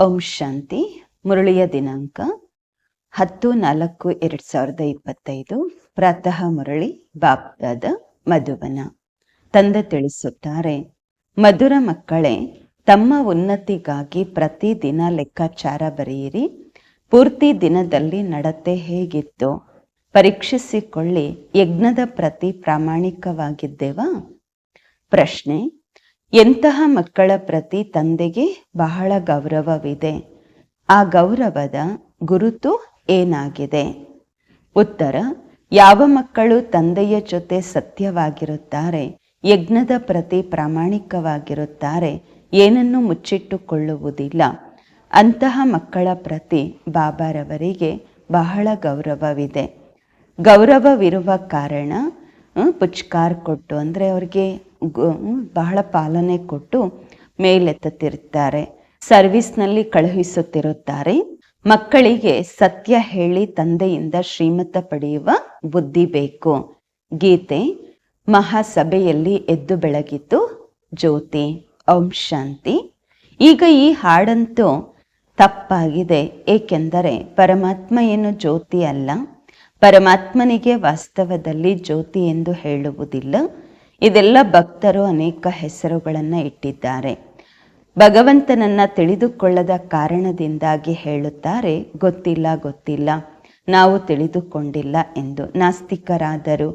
ಓಂ ಶಾಂತಿ. ಮುರಳಿಯ ದಿನಾಂಕ ಹತ್ತು ನಾಲ್ಕು ಎರಡ್ ಸಾವಿರದ ಇಪ್ಪತ್ತೈದು. ಪ್ರಾತಃ ಮುರಳಿ, ಬಾಪ್ದಾದ ಮಧುವನ. ತಂದೆ ತಿಳಿಸುತ್ತಾರೆ, ಮಧುರ ಮಕ್ಕಳೇ, ತಮ್ಮ ಉನ್ನತಿಗಾಗಿ ಪ್ರತಿದಿನ ಲೆಕ್ಕಾಚಾರ ಬರೆಯಿರಿ. ಪೂರ್ತಿ ದಿನದಲ್ಲಿ ನಡತೆ ಹೇಗಿತ್ತು? ಪರೀಕ್ಷಿಸಿಕೊಳ್ಳಿ, ಯಜ್ಞದ ಪ್ರತಿ ಪ್ರಾಮಾಣಿಕವಾಗಿದ್ದೇವಾ? ಪ್ರಶ್ನೆ ಎಂತಹ ಮಕ್ಕಳ ಪ್ರತಿ ತಂದೆಗೆ ಬಹಳ ಗೌರವವಿದೆ. ಆ ಗೌರವದ ಗುರುತು ಏನಾಗಿದೆ? ಉತ್ತರ, ಯಾವ ಮಕ್ಕಳು ತಂದೆಯ ಜೊತೆ ಸತ್ಯವಾಗಿರುತ್ತಾರೆ, ಯಜ್ಞದ ಪ್ರತಿ ಪ್ರಾಮಾಣಿಕವಾಗಿರುತ್ತಾರೆ, ಏನನ್ನು ಮುಚ್ಚಿಟ್ಟುಕೊಳ್ಳುವುದಿಲ್ಲ, ಅಂತಹ ಮಕ್ಕಳ ಪ್ರತಿ ಬಾಬಾರವರಿಗೆ ಬಹಳ ಗೌರವವಿದೆ. ಗೌರವವಿರುವ ಕಾರಣ ಪುಚ್ಕಾರ್ ಕೊಟ್ಟು ಅಂದರೆ ಅವ್ರಿಗೆ ಬಹಳ ಪಾಲನೆ ಕೊಟ್ಟು ಮೇಲೆತ್ತುತ್ತಿರುತ್ತಾರೆ. ಸರ್ವಿಸ್ನಲ್ಲಿ ಕಳುಹಿಸುತ್ತಿರುತ್ತಾರೆ. ಮಕ್ಕಳಿಗೆ ಸತ್ಯ ಹೇಳಿ ತಂದೆಯಿಂದ ಶ್ರೀಮತ ಪಡೆಯುವ ಬುದ್ಧಿ ಬೇಕು. ಗೀತೆ, ಮಹಾಸಭೆಯಲ್ಲಿ ಎದ್ದು ಬೆಳಗಿತು. ಜ್ಯೋತಿ, ಓಂ ಶಾಂತಿ. ಈಗ ಈ ಹಾಡಂತೂ ತಪ್ಪಾಗಿದೆ. ಏಕೆಂದರೆ ಪರಮಾತ್ಮ ಏನು ಜ್ಯೋತಿ ಅಲ್ಲ. ಪರಮಾತ್ಮನಿಗೆ ವಾಸ್ತವದಲ್ಲಿ ಜ್ಯೋತಿ ಎಂದು ಹೇಳುವುದಿಲ್ಲ. ಇದೆಲ್ಲ ಭಕ್ತರು ಅನೇಕ ಹೆಸರುಗಳನ್ನು ಇಟ್ಟಿದ್ದಾರೆ. ಭಗವಂತನನ್ನ ತಿಳಿದುಕೊಳ್ಳದ ಕಾರಣದಿಂದಾಗಿ ಹೇಳುತ್ತಾರೆ, ಗೊತ್ತಿಲ್ಲ ಗೊತ್ತಿಲ್ಲ, ನಾವು ತಿಳಿದುಕೊಂಡಿಲ್ಲ ಎಂದು ನಾಸ್ತಿಕರಾದರು.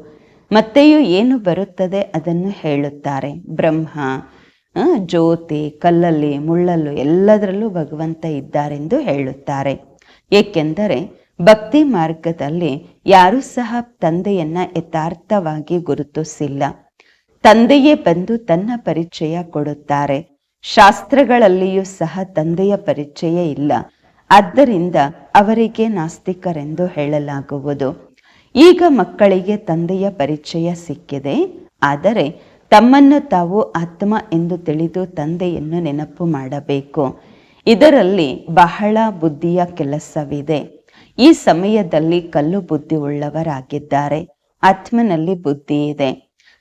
ಮತ್ತೆಯೂ ಏನು ಬರುತ್ತದೆ ಅದನ್ನು ಹೇಳುತ್ತಾರೆ. ಬ್ರಹ್ಮ ಜ್ಯೋತಿ, ಕಲ್ಲಲ್ಲಿ, ಮುಳ್ಳಲ್ಲೂ ಎಲ್ಲದರಲ್ಲೂ ಭಗವಂತ ಇದ್ದಾರೆಂದು ಹೇಳುತ್ತಾರೆ. ಏಕೆಂದರೆ ಭಕ್ತಿ ಮಾರ್ಗದಲ್ಲಿ ಯಾರೂ ಸಹ ತಂದೆಯನ್ನು ಯಥಾರ್ಥವಾಗಿ ಗುರುತಿಸಿಲ್ಲ. ತಂದೆಯೇ ಬಂದು ತನ್ನ ಪರಿಚಯ ಕೊಡುತ್ತಾರೆ. ಶಾಸ್ತ್ರಗಳಲ್ಲಿಯೂ ಸಹ ತಂದೆಯ ಪರಿಚಯ ಇಲ್ಲ. ಆದ್ದರಿಂದ ಅವರಿಗೆ ನಾಸ್ತಿಕರೆಂದು ಹೇಳಲಾಗುವುದು. ಈಗ ಮಕ್ಕಳಿಗೆ ತಂದೆಯ ಪರಿಚಯ ಸಿಕ್ಕಿದೆ. ಆದರೆ ತಮ್ಮನ್ನು ತಾವು ಆತ್ಮ ಎಂದು ತಿಳಿದು ತಂದೆಯನ್ನು ನೆನಪು ಮಾಡಬೇಕು. ಇದರಲ್ಲಿ ಬಹಳ ಬುದ್ಧಿಯ ಕೆಲಸವಿದೆ. ಈ ಸಮಯದಲ್ಲಿ ಕಲ್ಲು ಬುದ್ಧಿ ಉಳ್ಳವರಾಗಿದ್ದಾರೆ ಆತ್ಮನಲ್ಲಿ ಬುದ್ಧಿ ಇದೆ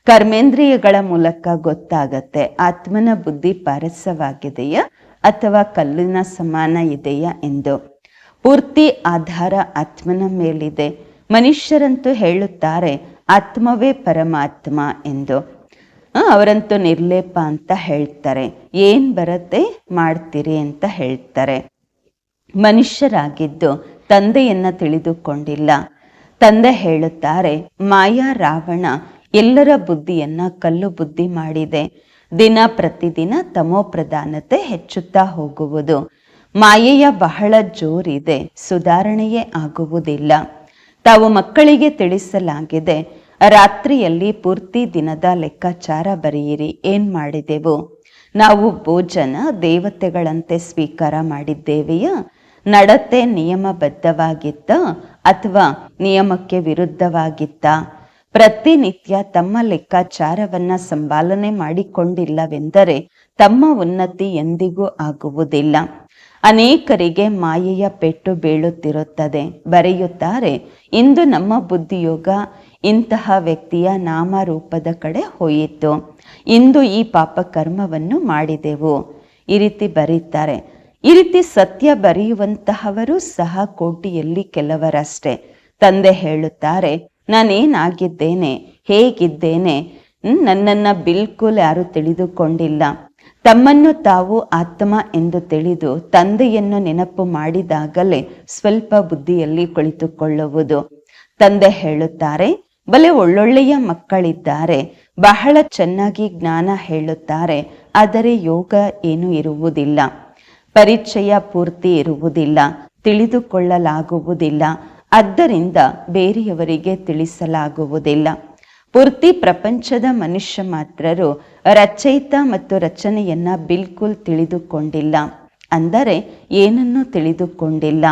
ಕರ್ಮೇಂದ್ರಿಯಗಳ ಮೂಲಕ ಗೊತ್ತಾಗತ್ತೆ. ಆತ್ಮನ ಬುದ್ಧಿ ಪಾರಸವಾಗಿದೆಯಾ ಅಥವಾ ಕಲ್ಲಿನ ಸಮಾನ ಇದೆಯಾ ಎಂದು. ಪೂರ್ತಿ ಆಧಾರ ಆತ್ಮನ ಮೇಲಿದೆ. ಮನುಷ್ಯರಂತೂ ಹೇಳುತ್ತಾರೆ, ಆತ್ಮವೇ ಪರಮಾತ್ಮ ಎಂದು. ಅವರಂತೂ ನಿರ್ಲೇಪ ಅಂತ ಹೇಳ್ತಾರೆ. ಏನ್ ಬರತ್ತೆ? ಮಾಡ್ತೀರಿ ಅಂತ ಹೇಳ್ತಾರೆ. ಮನುಷ್ಯರಾಗಿದ್ದು ತಂದೆಯನ್ನ ತಿಳಿದುಕೊಂಡಿಲ್ಲ. ತಂದೆ ಹೇಳುತ್ತಾರೆ, ಮಾಯಾ ರಾವಣ ಎಲ್ಲರ ಬುದ್ಧಿಯನ್ನ ಕಲ್ಲು ಬುದ್ಧಿ ಮಾಡಿದೆ. ದಿನ ಪ್ರತಿದಿನ ತಮೋ ಪ್ರಧಾನತೆ ಹೆಚ್ಚುತ್ತಾ ಹೋಗುವುದು. ಮಾಯೆಯ ಬಹಳ ಜೋರಿದೆ. ಸುಧಾರಣೆಯೇ ಆಗುವುದಿಲ್ಲ. ತಾವು ಮಕ್ಕಳಿಗೆ ತಿಳಿಸಲಾಗಿದೆ. ರಾತ್ರಿಯಲ್ಲಿ ಪೂರ್ತಿ ದಿನದ ಲೆಕ್ಕಾಚಾರ ಬರೆಯಿರಿ. ಏನ್ ಮಾಡಿದೆವು? ನಾವು ಭೋಜನ ದೇವತೆಗಳಂತೆ ಸ್ವೀಕಾರ ಮಾಡಿದ್ದೇವೆಯಾ? ನಡತೆ ನಿಯಮಬದ್ಧವಾಗಿತ್ತ ಅಥವಾ ನಿಯಮಕ್ಕೆ ವಿರುದ್ಧವಾಗಿತ್ತ? ಪ್ರತಿನಿತ್ಯ ತಮ್ಮ ಲೆಕ್ಕಾಚಾರವನ್ನ ಸಂಪಾಲನೆ ಮಾಡಿಕೊಂಡಿಲ್ಲವೆಂದರೆ ತಮ್ಮ ಉನ್ನತಿ ಎಂದಿಗೂ ಆಗುವುದಿಲ್ಲ. ಅನೇಕರಿಗೆ ಮಾಯೆಯ ಪೆಟ್ಟು ಬೀಳುತ್ತಿರುತ್ತದೆ. ಬರೆಯುತ್ತಾರೆ, ಇಂದು ನಮ್ಮ ಬುದ್ಧಿಯೋಗ ಇಂತಹ ವ್ಯಕ್ತಿಯ ನಾಮರೂಪದ ಕಡೆ ಹೋಯಿತು. ಇಂದು ಈ ಪಾಪ ಕರ್ಮವನ್ನು ಮಾಡಿದೆವು. ಈ ರೀತಿ ಬರೀತಾರೆ ಈ ರೀತಿ ಸತ್ಯ ಬರೆಯುವಂತಹವರು ಸಹ ಕೋಟಿಯಲ್ಲಿ ಕೆಲವರಷ್ಟೇ. ತಂದೆ ಹೇಳುತ್ತಾರೆ ನಾನೇನಾಗಿದ್ದೇನೆ? ಹೇಗಿದ್ದೇನೆ? ನನ್ನನ್ನು ಬಿಲ್ಕುಲ್ ಯಾರು ತಿಳಿದುಕೊಂಡಿಲ್ಲ. ತಮ್ಮನ್ನು ತಾವು ಆತ್ಮ ಎಂದು ತಿಳಿದು ತಂದೆಯನ್ನು ನೆನಪು ಮಾಡಿದಾಗಲೇ ಸ್ವಲ್ಪ ಬುದ್ಧಿಯಲ್ಲಿ ಕುಳಿತುಕೊಳ್ಳುವುದು. ತಂದೆ ಹೇಳುತ್ತಾರೆ, ಬಲೆ ಒಳ್ಳೊಳ್ಳೆಯ ಮಕ್ಕಳಿದ್ದಾರೆ. ಬಹಳ ಚೆನ್ನಾಗಿ ಜ್ಞಾನ ಹೇಳುತ್ತಾರೆ. ಆದರೆ ಯೋಗ ಏನು ಇರುವುದಿಲ್ಲ. ಪರಿಚಯ ಪೂರ್ತಿ ಇರುವುದಿಲ್ಲ. ತಿಳಿದುಕೊಳ್ಳಲಾಗುವುದಿಲ್ಲ. ಆದ್ದರಿಂದ ಬೇರೆಯವರಿಗೆ ತಿಳಿಸಲಾಗುವುದಿಲ್ಲ. ಪೂರ್ತಿ ಪ್ರಪಂಚದ ಮನುಷ್ಯ ಮಾತ್ರರು ರಚಯಿತ ಮತ್ತು ರಚನೆಯನ್ನ ಬಿಲ್ಕುಲ್ ತಿಳಿದುಕೊಂಡಿಲ್ಲ. ಅಂದರೆ ಏನನ್ನು ತಿಳಿದುಕೊಂಡಿಲ್ಲ.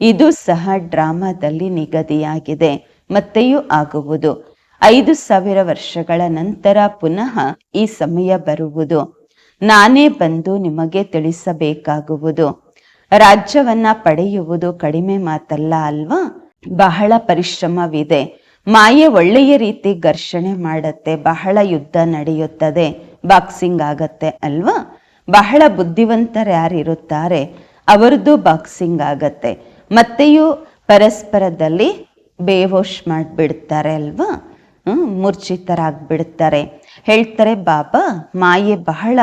ಇದು ಸಹ ಡ್ರಾಮಾದಲ್ಲಿ ನಿಗದಿಯಾಗಿದೆ. ಮತ್ತೆಯೂ ಆಗುವುದು. ಐದು ಸಾವಿರ ವರ್ಷಗಳ ನಂತರ ಪುನಃ ಈ ಸಮಯ ಬರುವುದು. ನಾನೇ ಬಂದು ನಿಮಗೆ ತಿಳಿಸಬೇಕಾಗುವುದು. ರಾಜ್ಯವನ್ನ ಪಡೆಯುವುದು ಕಡಿಮೆ ಮಾತಲ್ಲ ಅಲ್ವಾ? ಬಹಳ ಪರಿಶ್ರಮವಿದೆ. ಮಾಯೆ ಒಳ್ಳೆಯ ರೀತಿ ಘರ್ಷಣೆ ಮಾಡತ್ತೆ ಬಹಳ ಯುದ್ಧ ನಡೆಯುತ್ತದೆ ಬಾಕ್ಸಿಂಗ್ ಆಗತ್ತೆ ಅಲ್ವಾ? ಬಹಳ ಬುದ್ಧಿವಂತರು ಯಾರಿರುತ್ತಾರೆ ಅವರದ್ದು ಬಾಕ್ಸಿಂಗ್ ಆಗತ್ತೆ. ಮತ್ತೆಯೂ ಪರಸ್ಪರದಲ್ಲಿ ಬೇವೋಶ್ ಮಾಡಿಬಿಡ್ತಾರೆ ಅಲ್ವಾ? ಹ್ಮ್, ಮೂರ್ಛಿತರಾಗ್ಬಿಡ್ತಾರೆ. ಹೇಳ್ತಾರೆ ಬಾಬಾ ಮಾಯೆ ಬಹಳ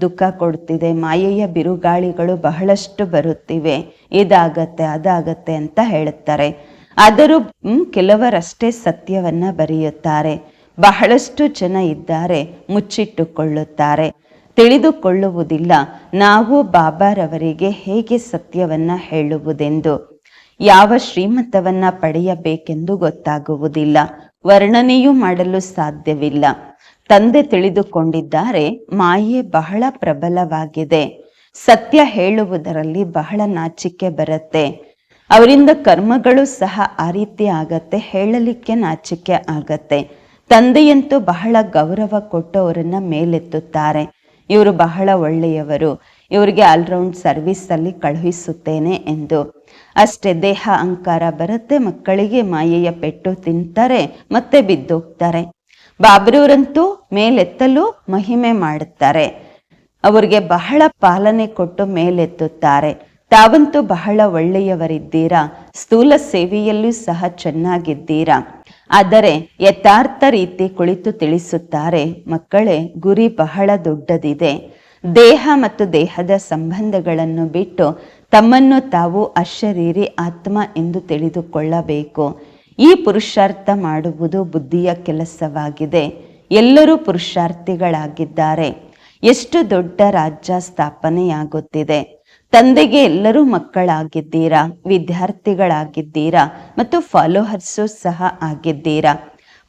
ದುಃಖ ಕೊಡ್ತಿದೆ. ಮಾಯೆಯ ಬಿರುಗಾಳಿಗಳು ಬಹಳಷ್ಟು ಬರುತ್ತಿವೆ. ಇದಾಗತ್ತೆ, ಅದಾಗತ್ತೆ ಅಂತ ಹೇಳುತ್ತಾರೆ. ಆದರೂ ಕೆಲವರಷ್ಟೇ ಸತ್ಯವನ್ನ ಬರೆಯುತ್ತಾರೆ. ಬಹಳಷ್ಟು ಜನ ಇದ್ದಾರೆ, ಮುಚ್ಚಿಟ್ಟುಕೊಳ್ಳುತ್ತಾರೆ. ತಿಳಿದುಕೊಳ್ಳುವುದಿಲ್ಲ. ನಾವು ಬಾಬಾರವರಿಗೆ ಹೇಗೆ ಸತ್ಯವನ್ನ ಹೇಳುವುದೆಂದು. ಯಾವ ಶ್ರೀಮಂತವನ್ನ ಪಡೆಯಬೇಕೆಂದು ಗೊತ್ತಾಗುವುದಿಲ್ಲ. ವರ್ಣನೆಯೂ ಮಾಡಲು ಸಾಧ್ಯವಿಲ್ಲ. ತಂದೆ ತಿಳಿದುಕೊಂಡಿದ್ದಾರೆ, ಮಾಯೆ ಬಹಳ ಪ್ರಬಲವಾಗಿದೆ. ಸತ್ಯ ಹೇಳುವುದರಲ್ಲಿ ಬಹಳ ನಾಚಿಕೆ ಬರುತ್ತೆ. ಅವರಿಂದ ಕರ್ಮಗಳು ಸಹ ಆ ರೀತಿ ಆಗತ್ತೆ, ಹೇಳಲಿಕ್ಕೆ ನಾಚಿಕೆ ಆಗತ್ತೆ. ತಂದೆಯಂತೂ ಬಹಳ ಗೌರವ ಕೊಟ್ಟು ಅವರನ್ನ ಮೇಲೆತ್ತುತ್ತಾರೆ. ಇವರು ಬಹಳ ಒಳ್ಳೆಯವರು. ಇವರಿಗೆ ಆಲ್ರೌಂಡ್ ಸರ್ವಿಸ್ ಅಲ್ಲಿ ಕಳುಹಿಸುತ್ತೇನೆ ಎಂದು. ಅಷ್ಟೇ ದೇಹ ಅಹಂಕಾರ ಬರುತ್ತೆ, ಮಕ್ಕಳಿಗೆ ಮಾಯೆಯ ಪೆಟ್ಟು ತಿಂತಾರೆ, ಮತ್ತೆ ಬಿದ್ದೋಗ್ತಾರೆ. ಬಾಬ್ರವರಂತೂ ಮೇಲೆತ್ತಲು ಮಹಿಮೆ ಮಾಡುತ್ತಾರೆ. ಅವರಿಗೆ ಬಹಳ ಪಾಲನೆ ಕೊಟ್ಟು ಮೇಲೆತ್ತುತ್ತಾರೆ. ತಾವಂತೂ ಬಹಳ ಒಳ್ಳೆಯವರಿದ್ದೀರಾ? ಸ್ಥೂಲ ಸೇವೆಯಲ್ಲೂ ಸಹ ಚೆನ್ನಾಗಿದ್ದೀರಾ? ಆದರೆ ಯಥಾರ್ಥ ರೀತಿ ಕುಳಿತು ತಿಳಿಸುತ್ತಾರೆ. ಮಕ್ಕಳೇ, ಗುರಿ ಬಹಳ ದೊಡ್ಡದಿದೆ. ದೇಹ ಮತ್ತು ದೇಹದ ಸಂಬಂಧಗಳನ್ನು ಬಿಟ್ಟು ತಮ್ಮನ್ನು ತಾವು ಅಶರೀರಿ ಆತ್ಮ ಎಂದು ತಿಳಿದುಕೊಳ್ಳಬೇಕು. ಈ ಪುರುಷಾರ್ಥ ಮಾಡುವುದು ಬುದ್ಧಿಯ ಕೆಲಸವಾಗಿದೆ. ಎಲ್ಲರೂ ಪುರುಷಾರ್ಥಿಗಳಾಗಿದ್ದಾರೆ. ಎಷ್ಟು ದೊಡ್ಡ ರಾಜ್ಯ ಸ್ಥಾಪನೆಯಾಗುತ್ತಿದೆ. ತಂದೆಗೆ ಎಲ್ಲರೂ ಮಕ್ಕಳಾಗಿದ್ದೀರಾ? ವಿದ್ಯಾರ್ಥಿಗಳಾಗಿದ್ದೀರಾ? ಮತ್ತು ಫಾಲೋಹರ್ಸು ಸಹ ಆಗಿದ್ದೀರಾ?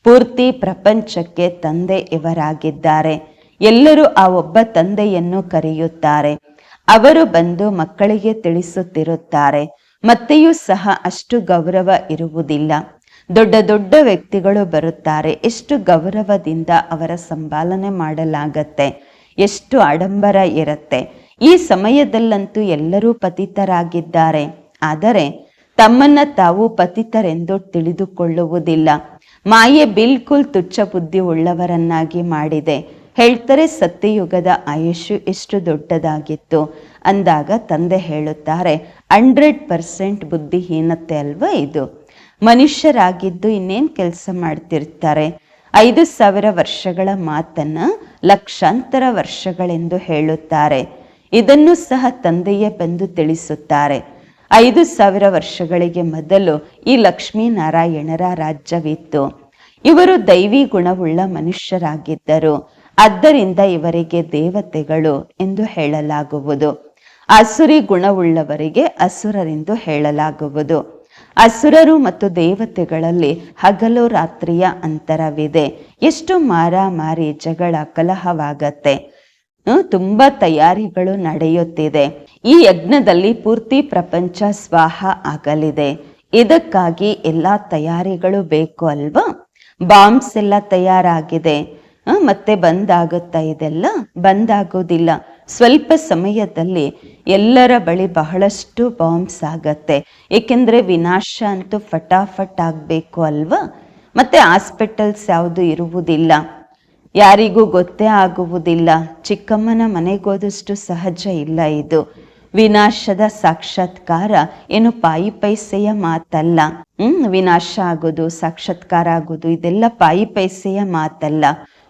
ಪೂರ್ತಿ ಪ್ರಪಂಚಕ್ಕೆ ತಂದೆ ಇವರಾಗಿದ್ದಾರೆ. ಎಲ್ಲರೂ ಆ ಒಬ್ಬ ತಂದೆಯನ್ನು ಕರೆಯುತ್ತಾರೆ. ಅವರು ಬಂದು ಮಕ್ಕಳಿಗೆ ತಿಳಿಸುತ್ತಿರುತ್ತಾರೆ. ಮತ್ತೆಯೂ ಸಹ ಅಷ್ಟು ಗೌರವ ಇರುವುದಿಲ್ಲ. ದೊಡ್ಡ ದೊಡ್ಡ ವ್ಯಕ್ತಿಗಳು ಬರುತ್ತಾರೆ. ಎಷ್ಟು ಗೌರವದಿಂದ ಅವರ ಸಂಪಾಲನೆ ಮಾಡಲಾಗತ್ತೆ. ಎಷ್ಟು ಆಡಂಬರ ಇರುತ್ತೆ. ಈ ಸಮಯದಲ್ಲಂತೂ ಎಲ್ಲರೂ ಪತಿತರಾಗಿದ್ದಾರೆ. ಆದರೆ ತಮ್ಮನ್ನ ತಾವು ಪತಿತರೆಂದು ತಿಳಿದುಕೊಳ್ಳುವುದಿಲ್ಲ. ಮಾಯೆ ಬಿಲ್ಕುಲ್ ತುಚ್ಛ ಬುದ್ಧಿ ಉಳ್ಳವರನ್ನಾಗಿ ಮಾಡಿದೆ. ಹೇಳ್ತಾರೆ ಸತ್ಯಯುಗದ ಆಯುಷು ಎಷ್ಟು ದೊಡ್ಡದಾಗಿತ್ತು. ಅಂದಾಗ ತಂದೆ ಹೇಳುತ್ತಾರೆ, ಹಂಡ್ರೆಡ್ ಪರ್ಸೆಂಟ್ ಬುದ್ಧಿಹೀನತೆ ಅಲ್ವಾ ಇದು? ಮನುಷ್ಯರಾಗಿದ್ದು ಇನ್ನೇನು ಕೆಲಸ ಮಾಡ್ತಿರ್ತಾರೆ? ಐದು ಸಾವಿರ ವರ್ಷಗಳ ಮಾತನ್ನು ಲಕ್ಷಾಂತರ ವರ್ಷಗಳೆಂದು ಹೇಳುತ್ತಾರೆ. ಇದನ್ನು ಸಹ ತಂದೆಯೇ ಬಂದು ತಿಳಿಸುತ್ತಾರೆ. ಐದು ಸಾವಿರ ವರ್ಷಗಳಿಗೆ ಮೊದಲು ಈ ಲಕ್ಷ್ಮೀನಾರಾಯಣರ ರಾಜ್ಯವಿತ್ತು. ಇವರು ದೈವಿ ಗುಣವುಳ್ಳ ಮನುಷ್ಯರಾಗಿದ್ದರು. ಆದ್ದರಿಂದ ಇವರಿಗೆ ದೇವತೆಗಳು ಎಂದು ಹೇಳಲಾಗುವುದು. ಅಸುರಿ ಗುಣವುಳ್ಳವರಿಗೆ ಅಸುರರೆಂದು ಹೇಳಲಾಗುವುದು. ಅಸುರರು ಮತ್ತು ದೇವತೆಗಳಲ್ಲಿ ಹಗಲು ರಾತ್ರಿಯ ಅಂತರವಿದೆ. ಎಷ್ಟು ಮಾರಾಮಾರಿ ಜಗಳ ಕಲಹವಾಗತ್ತೆ. ತುಂಬಾ ತಯಾರಿಗಳು ನಡೆಯುತ್ತಿದೆ. ಈ ಯಜ್ಞದಲ್ಲಿ ಪೂರ್ತಿ ಪ್ರಪಂಚ ಸ್ವಾಹ ಆಗಲಿದೆ. ಇದಕ್ಕಾಗಿ ಎಲ್ಲಾ ತಯಾರಿಗಳು ಬೇಕು ಅಲ್ವಾ? ಬಾಂಬ್ಸ್ ಎಲ್ಲ ತಯಾರಾಗಿದೆ. ಮತ್ತೆ ಬಂದಾಗುತ್ತಾ ಇದೆಲ್ಲ? ಬಂದಾಗೋದಿಲ್ಲ ಸ್ವಲ್ಪ ಸಮಯದಲ್ಲಿ ಎಲ್ಲರ ಬಳಿ ಬಹಳಷ್ಟು ಬಾಂಬ್ಸ್ ಆಗತ್ತೆ. ಏಕೆಂದರೆ ವಿನಾಶ ಅಂತೂ ಫಟಾಫಟ್ ಆಗಬೇಕು ಅಲ್ವಾ? ಮತ್ತು ಹಾಸ್ಪಿಟಲ್ಸ್ ಯಾವುದು ಇರುವುದಿಲ್ಲ. ಯಾರಿಗೂ ಗೊತ್ತೇ ಆಗುವುದಿಲ್ಲ. ಚಿಕ್ಕಮ್ಮನ ಮನೆಗೋದಷ್ಟು ಸಹಜ ಇಲ್ಲ ಇದು. ವಿನಾಶದ ಸಾಕ್ಷಾತ್ಕಾರ ಏನು ಪಾಯಿ ಪೈಸೆಯ ಮಾತಲ್ಲ. ಹ್ಮ್, ವಿನಾಶ ಆಗೋದು, ಸಾಕ್ಷಾತ್ಕಾರ ಆಗೋದು, ಇದೆಲ್ಲ ಪಾಯಿ ಪೈಸೆಯ ಮಾತಲ್ಲ.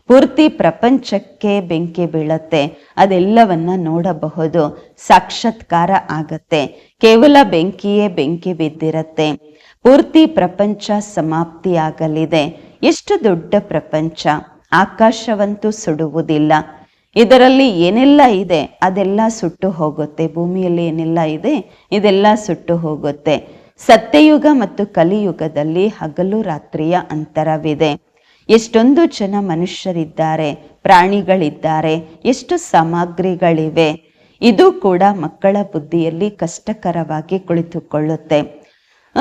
ಪೂರ್ತಿ ಪ್ರಪಂಚಕ್ಕೆ ಬೆಂಕಿ ಬೀಳತ್ತೆ. ಅದೆಲ್ಲವನ್ನ ನೋಡಬಹುದು. ಸಾಕ್ಷಾತ್ಕಾರ ಆಗತ್ತೆ. ಕೇವಲ ಬೆಂಕಿಯೇ ಬೆಂಕಿ ಬಿದ್ದಿರತ್ತೆ. ಪೂರ್ತಿ ಪ್ರಪಂಚ ಸಮಾಪ್ತಿಯಾಗಲಿದೆ. ಎಷ್ಟು ದೊಡ್ಡ ಪ್ರಪಂಚ. ಆಕಾಶವಂತೂ ಸುಡುವುದಿಲ್ಲ. ಇದರಲ್ಲಿ ಏನೆಲ್ಲ ಇದೆ? ಅದೆಲ್ಲ ಸುಟ್ಟು ಹೋಗುತ್ತೆ. ಭೂಮಿಯಲ್ಲಿ ಏನೆಲ್ಲ ಇದೆ? ಇದೆಲ್ಲ ಸುಟ್ಟು ಹೋಗುತ್ತೆ. ಸತ್ಯಯುಗ ಮತ್ತು ಕಲಿಯುಗದಲ್ಲಿ ಹಗಲು ರಾತ್ರಿಯ ಅಂತರವಿದೆ. ಎಷ್ಟೊಂದು ಜನ ಮನುಷ್ಯರಿದ್ದಾರೆ, ಪ್ರಾಣಿಗಳಿದ್ದಾರೆ, ಎಷ್ಟು ಸಾಮಗ್ರಿಗಳಿವೆ. ಇದು ಕೂಡ ಮಕ್ಕಳ ಬುದ್ಧಿಯಲ್ಲಿ ಕಷ್ಟಕರವಾಗಿ ಕುಳಿತುಕೊಳ್ಳುತ್ತೆ.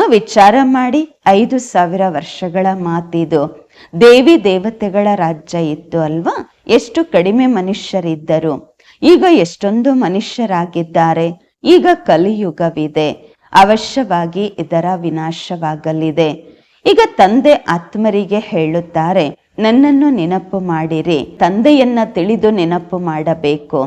ವಿಚಾರ ಮಾಡಿ, ಐದು ಸಾವಿರ ವರ್ಷಗಳ ಮಾತಿದು. ದೇವಿ ದೇವತೆಗಳ ರಾಜ್ಯ ಇತ್ತು ಅಲ್ವಾ? ಎಷ್ಟು ಕಡಿಮೆ ಮನುಷ್ಯರಿದ್ದರು. ಈಗ ಎಷ್ಟೊಂದು ಮನುಷ್ಯರಾಗಿದ್ದಾರೆ. ಈಗ ಕಲಿಯುಗವಿದೆ. ಅವಶ್ಯವಾಗಿ ಇದರ ವಿನಾಶವಾಗಲಿದೆ. ಈಗ ತಂದೆ ಆತ್ಮರಿಗೆ ಹೇಳುತ್ತಾರೆ, ನನ್ನನ್ನು ನೆನಪು ಮಾಡಿರಿ, ತಂದೆಯನ್ನ ತಿಳಿದು ನೆನಪು ಮಾಡಬೇಕು.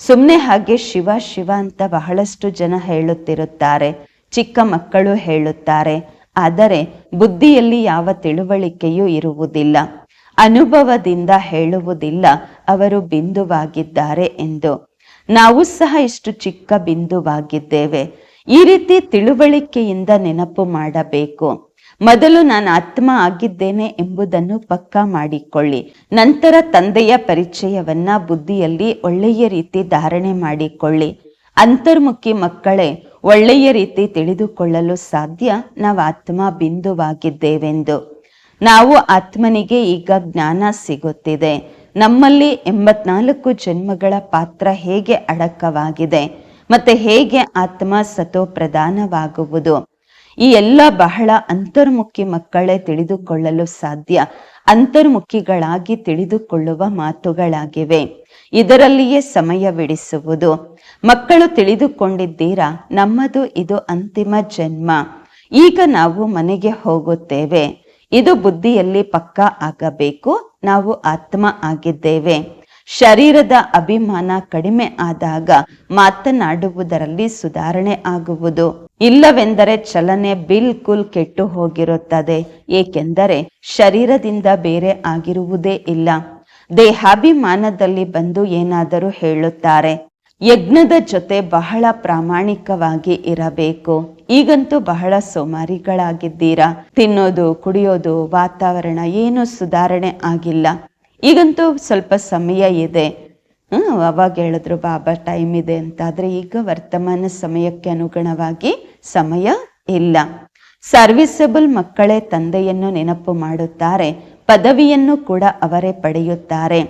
ಸುಮ್ಮನೆ ಹಾಗೆ ಶಿವ ಶಿವ ಅಂತ ಬಹಳಷ್ಟು ಜನ ಹೇಳುತ್ತಿರುತ್ತಾರೆ, ಚಿಕ್ಕ ಮಕ್ಕಳು ಹೇಳುತ್ತಾರೆ, ಆದರೆ ಬುದ್ಧಿಯಲ್ಲಿ ಯಾವ ತಿಳುವಳಿಕೆಯೂ ಇರುವುದಿಲ್ಲ. ಅನುಭವದಿಂದ ಹೇಳುವುದಿಲ್ಲ, ಅವರು ಬಿಂದುವಾಗಿದ್ದಾರೆ ಎಂದು. ನಾವು ಸಹ ಇಷ್ಟು ಚಿಕ್ಕ ಬಿಂದುವಾಗಿದ್ದೇವೆ. ಈ ರೀತಿ ತಿಳುವಳಿಕೆಯಿಂದ ನೆನಪು ಮಾಡಬೇಕು. ಮೊದಲು ನಾನು ಆತ್ಮ ಆಗಿದ್ದೇನೆ ಎಂಬುದನ್ನು ಪಕ್ಕಾ ಮಾಡಿಕೊಳ್ಳಿ. ನಂತರ ತಂದೆಯ ಪರಿಚಯವನ್ನ ಬುದ್ಧಿಯಲ್ಲಿ ಒಳ್ಳೆಯ ರೀತಿ ಧಾರಣೆ ಮಾಡಿಕೊಳ್ಳಿ. ಅಂತರ್ಮುಖಿ ಮಕ್ಕಳೇ, ಒಳ್ಳೆಯ ರೀತಿ ತಿಳಿದುಕೊಳ್ಳಲು ಸಾಧ್ಯ ನಾವು ಆತ್ಮ ಬಿಂದುವಾಗಿದ್ದೇವೆಂದು. ನಾವು ಆತ್ಮನಿಗೆ ಈಗ ಜ್ಞಾನ ಸಿಗುತ್ತಿದೆ. ನಮ್ಮಲ್ಲಿ ಎಂಬತ್ನಾಲ್ಕು ಜನ್ಮಗಳ ಪಾತ್ರ ಹೇಗೆ ಅಡಕವಾಗಿದೆ, ಮತ್ತೆ ಹೇಗೆ ಆತ್ಮ ಸತೋ ಪ್ರಧಾನವಾಗುವುದು ಈ ಎಲ್ಲ ಬಹಳ ಅಂತರ್ಮುಖಿ ಮಕ್ಕಳೇ ತಿಳಿದುಕೊಳ್ಳಲು ಸಾಧ್ಯ. ಅಂತರ್ಮುಖಿಗಳಾಗಿ ತಿಳಿದುಕೊಳ್ಳುವ ಮಾತುಗಳಾಗಿವೆ. ಇದರಲ್ಲಿಯೇ ಸಮಯ ಬಿಡಿಸುವುದು. ಮಕ್ಕಳು ತಿಳಿದುಕೊಂಡಿದ್ದೀರಾ? ನಮ್ಮದು ಇದು ಅಂತಿಮ ಜನ್ಮ. ಈಗ ನಾವು ಮನೆಗೆ ಹೋಗುತ್ತೇವೆ. ಇದು ಬುದ್ಧಿಯಲ್ಲಿ ಪಕ್ಕಾ ಆಗಬೇಕು. ನಾವು ಆತ್ಮ ಆಗಿದ್ದೇವೆ. ಶರೀರದ ಅಭಿಮಾನ ಕಡಿಮೆ ಆದಾಗ ಮಾತನಾಡುವುದರಲ್ಲಿ ಸುಧಾರಣೆ ಆಗುವುದು. ಇಲ್ಲವೆಂದರೆ ಚಲನೆ ಬಿಲ್ಕುಲ್ ಕೆಟ್ಟು ಹೋಗಿರುತ್ತದೆ, ಏಕೆಂದರೆ ಶರೀರದಿಂದ ಬೇರೆ ಆಗಿರುವುದೇ ಇಲ್ಲ. ದೇಹಾಭಿಮಾನದಲ್ಲಿ ಬಂದು ಏನಾದರೂ ಹೇಳುತ್ತಾರೆ. ಯಜ್ಞದ ಜೊತೆ ಬಹಳ ಪ್ರಾಮಾಣಿಕವಾಗಿ ಇರಬೇಕು. ಈಗಂತೂ ಬಹಳ ಸೋಮಾರಿಗಳಾಗಿದ್ದೀರಾ? ತಿನ್ನೋದು, ಕುಡಿಯೋದು, ವಾತಾವರಣ ಏನು ಸುಧಾರಣೆ ಆಗಿಲ್ಲ. ಈಗಂತೂ ಸ್ವಲ್ಪ ಸಮಯ ಇದೆ. ಅವಾಗ ಹೇಳಿದ್ರು, ಬಾಬಾ ಟೈಮ್ ಇದೆ. ಅಂತ ಆದರೆ ಈಗ ವರ್ತಮಾನ ಸಮಯಕ್ಕೆ ಅನುಗುಣವಾಗಿ ಸಮಯ ಇಲ್ಲ. ಸರ್ವಿಸಬಲ್ ಮಕ್ಕಳೇ ತಂದೆಯನ್ನು ನೆನಪು ಮಾಡುತ್ತಾರೆ, ಪದವಿಯನ್ನು ಕೂಡ ಅವರೇ ಪಡೆಯುತ್ತಾರೆ.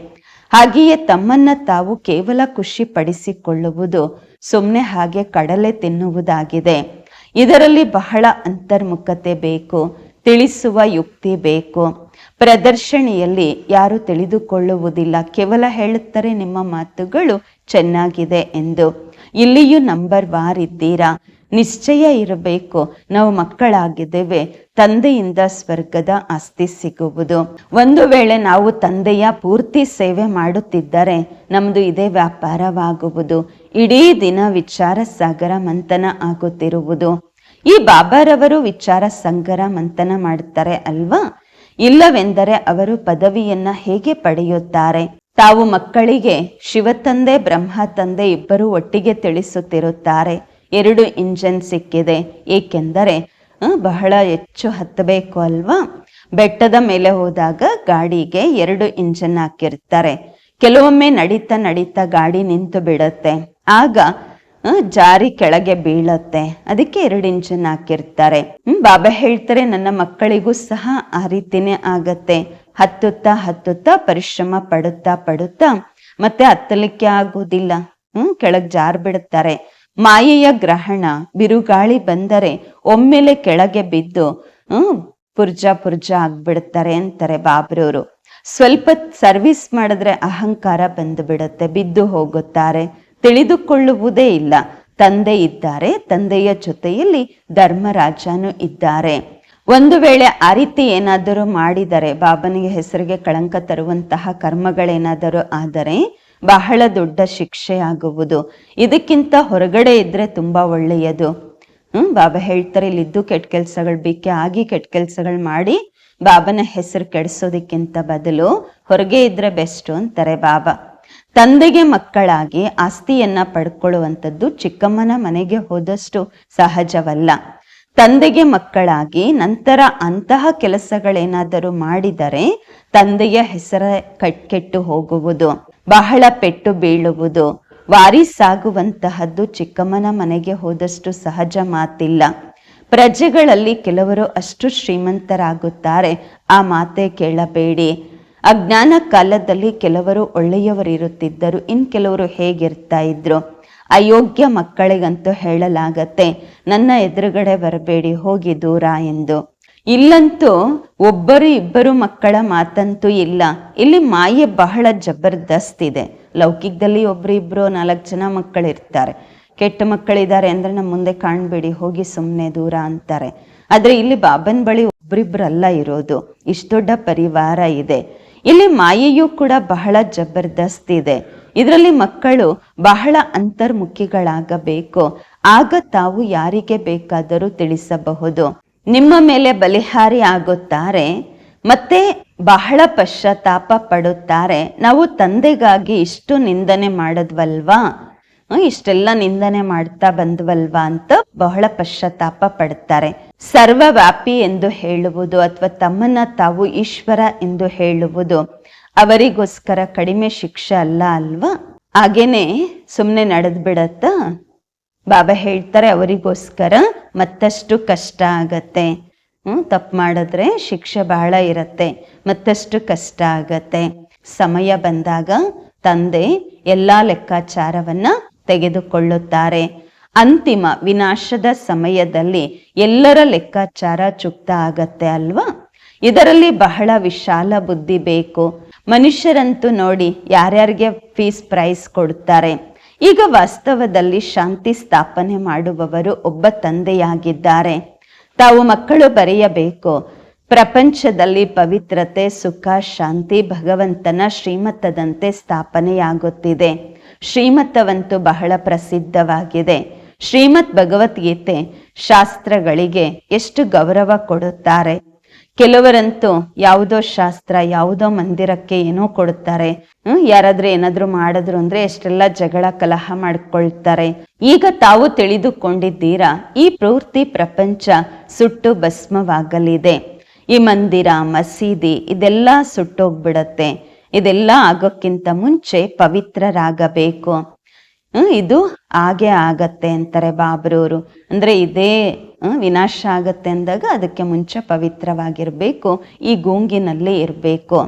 ಹಾಗೆಯೇ ತಮ್ಮನ್ನ ತಾವು ಕೇವಲ ಖುಷಿ ಪಡಿಸಿಕೊಳ್ಳುವುದು ಸುಮ್ಮನೆ ಹಾಗೆ ಕಡಲೆ ತಿನ್ನುವುದಾಗಿದೆ. ಇದರಲ್ಲಿ ಬಹಳ ಅಂತರ್ಮುಖತೆ ಬೇಕು, ತಿಳಿಸುವ ಯುಕ್ತಿ ಬೇಕು. ಪ್ರದರ್ಶನಿಯಲ್ಲಿ ಯಾರು ತಿಳಿದುಕೊಳ್ಳುವುದಿಲ್ಲ. ಕೇವಲ ಹೇಳುತ್ತಾರೆ, ನಿಮ್ಮ ಮಾತುಗಳು ಚೆನ್ನಾಗಿದೆ ಎಂದು. ಇಲ್ಲಿಯೂ ನಂಬರ್ ವಾರ್ ಇದ್ದೀರಾ ನಿಶ್ಚಯ ಇರಬೇಕು. ನಾವು ಮಕ್ಕಳಾಗಿದ್ದೇವೆ. ತಂದೆಯಿಂದ ಸ್ವರ್ಗದ ಆಸ್ತಿ ಸಿಗುವುದು. ಒಂದು ವೇಳೆ ನಾವು ತಂದೆಯ ಪೂರ್ತಿ ಸೇವೆ ಮಾಡುತ್ತಿದ್ದರೆ ನಮ್ಮದು ಇದೇ ವ್ಯಾಪಾರವಾಗುವುದು. ಇಡೀ ದಿನ ವಿಚಾರ ಸಾಗರ ಮಂಥನ ಆಗುತ್ತಿರುವುದು. ಈ ಬಾಬಾರವರು ವಿಚಾರ ಸಂಗರ ಮಂಥನ ಮಾಡುತ್ತಾರೆ ಅಲ್ವಾ? ಇಲ್ಲವೆಂದರೆ ಅವರು ಪದವಿಯನ್ನ ಹೇಗೆ ಪಡೆಯುತ್ತಾರೆ? ತಾವು ಮಕ್ಕಳಿಗೆ ಶಿವತಂದೆ ಬ್ರಹ್ಮ ತಂದೆ ಇಬ್ಬರು ಒಟ್ಟಿಗೆ ತಿಳಿಸುತ್ತಿರುತ್ತಾರೆ. ಎರಡು ಇಂಜನ್ ಸಿಕ್ಕಿದೆ. ಏಕೆಂದರೆ ಬಹಳ ಹೆಚ್ಚು ಹತ್ತಬೇಕು ಅಲ್ವಾ? ಬೆಟ್ಟದ ಮೇಲೆ ಹೋದಾಗ ಗಾಡಿಗೆ ಎರಡು ಇಂಜನ್ ಹಾಕಿರ್ತಾರೆ. ಕೆಲವೊಮ್ಮೆ ನಡೀತಾ ನಡೀತಾ ಗಾಡಿ ನಿಂತು ಬಿಡುತ್ತೆ. ಆಗ ಜಾರಿ ಕೆಳಗೆ ಬೀಳತ್ತೆ. ಅದಕ್ಕೆ ಎರಡು ಇಂಚನ್ನು ಹಾಕಿರ್ತಾರೆ. ಹ್ಮ್, ಬಾಬಾ ಹೇಳ್ತಾರೆ, ನನ್ನ ಮಕ್ಕಳಿಗೂ ಸಹ ಆ ರೀತಿನೇ ಆಗತ್ತೆ. ಹತ್ತುತ್ತಾ ಹತ್ತುತ್ತಾ ಪರಿಶ್ರಮ ಪಡುತ್ತಾ ಪಡುತ್ತಾ ಮತ್ತೆ ಹತ್ತಲಿಕ್ಕೆ ಆಗೋದಿಲ್ಲ ಹ್ಮ್, ಕೆಳಗ್ ಜಾರ್ ಬಿಡುತ್ತಾರೆ. ಮಾಯೆಯ ಗ್ರಹಣ, ಬಿರುಗಾಳಿ ಬಂದರೆ ಒಮ್ಮೆಲೆ ಕೆಳಗೆ ಬಿದ್ದು, ಹ್ಮ್, ಪುರ್ಜ ಪುರ್ಜ ಆಗ್ಬಿಡ್ತಾರೆ ಅಂತಾರೆ ಬಾಬ್ರವರು ಸ್ವಲ್ಪ ಸರ್ವಿಸ್ ಮಾಡಿದ್ರೆ ಅಹಂಕಾರ ಬಂದು ಬಿಡುತ್ತೆ, ಬಿದ್ದು ಹೋಗುತ್ತಾರೆ. ತಿಳಿದುಕೊಳ್ಳುವುದೇ ಇಲ್ಲ. ತಂದೆ ಇದ್ದಾರೆ, ತಂದೆಯ ಜೊತೆಯಲ್ಲಿ ಧರ್ಮರಾಜನು ಇದ್ದಾರೆ. ಒಂದು ವೇಳೆ ಆ ರೀತಿ ಏನಾದರೂ ಮಾಡಿದರೆ, ಬಾಬನಿಗೆ ಹೆಸರಿಗೆ ಕಳಂಕ ತರುವಂತಹ ಕರ್ಮಗಳೇನಾದರೂ ಆದರೆ ಬಹಳ ದೊಡ್ಡ ಶಿಕ್ಷೆ ಆಗುವುದು ಇದಕ್ಕಿಂತ ಹೊರಗಡೆ ಇದ್ರೆ ತುಂಬಾ ಒಳ್ಳೆಯದು. ಹ್ಮ್, ಬಾಬಾ ಹೇಳ್ತಾರೆ ಇಲ್ಲಿದ್ದು ಕೆಟ್ಟ ಕೆಲ್ಸಗಳು ಬಿಕ್ಕೆ ಆಗಿ ಕೆಟ್ಟ ಕೆಲ್ಸಗಳು ಮಾಡಿ ಬಾಬನ ಹೆಸರು ಕೆಡಿಸೋದಕ್ಕಿಂತ ಬದಲು ಹೊರಗೆ ಇದ್ರೆ ಬೆಸ್ಟ್ ಅಂತಾರೆ ಬಾಬಾ. ತಂದೆಗೆ ಮಕ್ಕಳಾಗಿ ಆಸ್ತಿಯನ್ನ ಪಡ್ಕೊಳ್ಳುವಂಥದ್ದು ಚಿಕ್ಕಮ್ಮನ ಮನೆಗೆ ಹೋದಷ್ಟು ಸಹಜವಲ್ಲ. ತಂದೆಗೆ ಮಕ್ಕಳಾಗಿ ನಂತರ ಅಂತಹ ಕೆಲಸಗಳೇನಾದರೂ ಮಾಡಿದರೆ ತಂದೆಯ ಹೆಸರ ಕಟ್ಕೆಟ್ಟು ಹೋಗುವುದು, ಬಹಳ ಪೆಟ್ಟು ಬೀಳುವುದು ವಾರಿಸಾಗುವಂತಹದ್ದು ಚಿಕ್ಕಮ್ಮನ ಮನೆಗೆ ಹೋದಷ್ಟು ಸಹಜ ಮಾತಿಲ್ಲ. ಪ್ರಜೆಗಳಲ್ಲಿ ಕೆಲವರು ಅಷ್ಟು ಶ್ರೀಮಂತರಾಗುತ್ತಾರೆ. ಆ ಮಾತೆ ಕೇಳಬೇಡಿ. ಅಜ್ಞಾನ ಕಾಲದಲ್ಲಿ ಕೆಲವರು ಒಳ್ಳೆಯವರಿರುತ್ತಿದ್ದರು. ಇನ್ ಕೆಲವರು ಹೇಗಿರ್ತಾ ಇದ್ರು? ಅಯೋಗ್ಯ ಮಕ್ಕಳಿಗಂತೂ ಹೇಳಲಾಗತ್ತೆ. ನನ್ನ ಎದುರುಗಡೆ ಬರಬೇಡಿ, ಹೋಗಿ ದೂರ ಎಂದು. ಇಲ್ಲಂತೂ ಒಬ್ಬರು ಇಬ್ಬರು ಮಕ್ಕಳ ಮಾತಂತೂ ಇಲ್ಲ. ಇಲ್ಲಿ ಮಾಯೆ ಬಹಳ ಜಬರ್ದಸ್ತ್ ಇದೆ. ಲೌಕಿಕದಲ್ಲಿ ಒಬ್ರು ಇಬ್ಬರು ನಾಲ್ಕು ಜನ ಮಕ್ಕಳಿರ್ತಾರೆ. ಕೆಟ್ಟ ಮಕ್ಕಳಿದ್ದಾರೆ ಅಂದ್ರೆ ನಮ್ಮ ಮುಂದೆ ಕಾಣಬೇಡಿ, ಹೋಗಿ ಸುಮ್ಮನೆ ದೂರ ಅಂತಾರೆ. ಆದ್ರೆ ಇಲ್ಲಿ ಬಾಬನ್ ಬಳಿ ಒಬ್ರಿಬ್ರಲ್ಲ ಇರೋದು. ಇಷ್ಟು ದೊಡ್ಡ ಪರಿವಾರ ಇದೆ. ಇಲ್ಲಿ ಮಾಯೆಯೂ ಕೂಡ ಬಹಳ ಜಬರ್ದಸ್ತ್ ಇದೆ. ಇದರಲ್ಲಿ ಮಕ್ಕಳು ಬಹಳ ಅಂತರ್ಮುಖಿಗಳಾಗಬೇಕು. ಆಗ ತಾವು ಯಾರಿಗೆ ಬೇಕಾದರೂ ತಿಳಿಸಬಹುದು. ನಿಮ್ಮ ಮೇಲೆ ಬಲಿಹಾರಿ ಆಗುತ್ತಾರೆ, ಮತ್ತೆ ಬಹಳ ಪಶ್ಚಾತ್ತಾಪ ಪಡುತ್ತಾರೆ. ನಾವು ತಂದೆಗಾಗಿ ಇಷ್ಟು ನಿಂದನೆ ಮಾಡದ್ವಲ್ವಾ? ಇಷ್ಟೆಲ್ಲ ನಿಂದನೆ ಮಾಡ್ತಾ ಬಂದ್ವಲ್ವಾ ಅಂತ ಬಹಳ ಪಶ್ಚಾತ್ತಾಪ ಪಡ್ತಾರೆ. ಸರ್ವವ್ಯಾಪಿ ಎಂದು ಹೇಳುವುದು ಅಥವಾ ತಮ್ಮನ್ನ ತಾವು ಈಶ್ವರ ಎಂದು ಹೇಳುವುದು ಅವರಿಗೋಸ್ಕರ ಕಡಿಮೆ ಶಿಕ್ಷೆ ಅಲ್ಲ ಅಲ್ವಾ? ಹಾಗೇನೆ ಸುಮ್ಮನೆ ನಡೆದ್ ಬಿಡತ್ತ? ಬಾಬಾ ಹೇಳ್ತಾರೆ, ಅವರಿಗೋಸ್ಕರ ಮತ್ತಷ್ಟು ಕಷ್ಟ ಆಗತ್ತೆ. ಹ್ಮ್, ತಪ್ಪು ಮಾಡಿದ್ರೆ ಶಿಕ್ಷೆ ಬಹಳ ಇರತ್ತೆ, ಮತ್ತಷ್ಟು ಕಷ್ಟ ಆಗತ್ತೆ. ಸಮಯ ಬಂದಾಗ ತಂದೆ ಎಲ್ಲಾ ಲೆಕ್ಕಾಚಾರವನ್ನ ತೆಗೆದುಕೊಳ್ಳುತ್ತಾರೆ. ಅಂತಿಮ ವಿನಾಶದ ಸಮಯದಲ್ಲಿ ಎಲ್ಲರ ಲೆಕ್ಕಾಚಾರ ಚುಕ್ತ ಆಗತ್ತೆ ಅಲ್ವಾ? ಇದರಲ್ಲಿ ಬಹಳ ವಿಶಾಲ ಬುದ್ಧಿ ಬೇಕು. ಮನುಷ್ಯರಂತೂ ನೋಡಿ ಯಾರ್ಯಾರಿಗೆ ಫೀಸ್ ಪ್ರೈಸ್ ಕೊಡ್ತಾರೆ. ಈಗ ವಾಸ್ತವದಲ್ಲಿ ಶಾಂತಿ ಸ್ಥಾಪನೆ ಮಾಡುವವರು ಒಬ್ಬ ತಂದೆಯಾಗಿದ್ದಾರೆ. ತಾವು ಮಕ್ಕಳು ಬರೆಯಬೇಕು. ಪ್ರಪಂಚದಲ್ಲಿ ಪವಿತ್ರತೆ, ಸುಖ, ಶಾಂತಿ, ಭಗವಂತನ ಶ್ರೀಮತದಂತೆ ಸ್ಥಾಪನೆಯಾಗುತ್ತಿದೆ. ಶ್ರೀಮತವಂತೂ ಬಹಳ ಪ್ರಸಿದ್ಧವಾಗಿದೆ. ಶ್ರೀಮತ್ ಭಗವದ್ಗೀತೆ ಶಾಸ್ತ್ರಗಳಿಗೆ ಎಷ್ಟು ಗೌರವ ಕೊಡುತ್ತಾರೆ? ಕೆಲವರಂತೂ ಯಾವುದೋ ಶಾಸ್ತ್ರ, ಯಾವುದೋ ಮಂದಿರಕ್ಕೆ ಏನೋ ಕೊಡುತ್ತಾರೆ. ಹ್ಮ್, ಯಾರಾದ್ರೂ ಏನಾದ್ರೂ ಮಾಡಿದ್ರು ಅಂದ್ರೆ ಎಷ್ಟೆಲ್ಲ ಜಗಳ ಕಲಹ ಮಾಡ್ಕೊಳ್ತಾರೆ. ಈಗ ತಾವು ತಿಳಿದುಕೊಂಡಿದ್ದೀರಾ, ಈ ಪೂರ್ತಿ ಪ್ರಪಂಚ ಸುಟ್ಟು ಭಸ್ಮವಾಗಲಿದೆ. ಈ ಮಂದಿರ, ಮಸೀದಿ, ಇದೆಲ್ಲ ಸುಟ್ಟೋಗ್ಬಿಡತ್ತೆ. ಇದೆಲ್ಲ ಆಗೋಕ್ಕಿಂತ ಮುಂಚೆ ಪವಿತ್ರರಾಗಬೇಕು. ಇದು ಹಾಗೆ ಆಗತ್ತೆ ಅಂತಾರೆ ಬಾಬ್ರವರು ಅಂದ್ರೆ ಇದೇ ವಿನಾಶ ಆಗತ್ತೆ ಅಂದಾಗ ಅದಕ್ಕೆ ಮುಂಚೆ ಪವಿತ್ರವಾಗಿರಬೇಕು, ಈ ಗೂಂಗಿನಲ್ಲಿ ಇರಬೇಕು.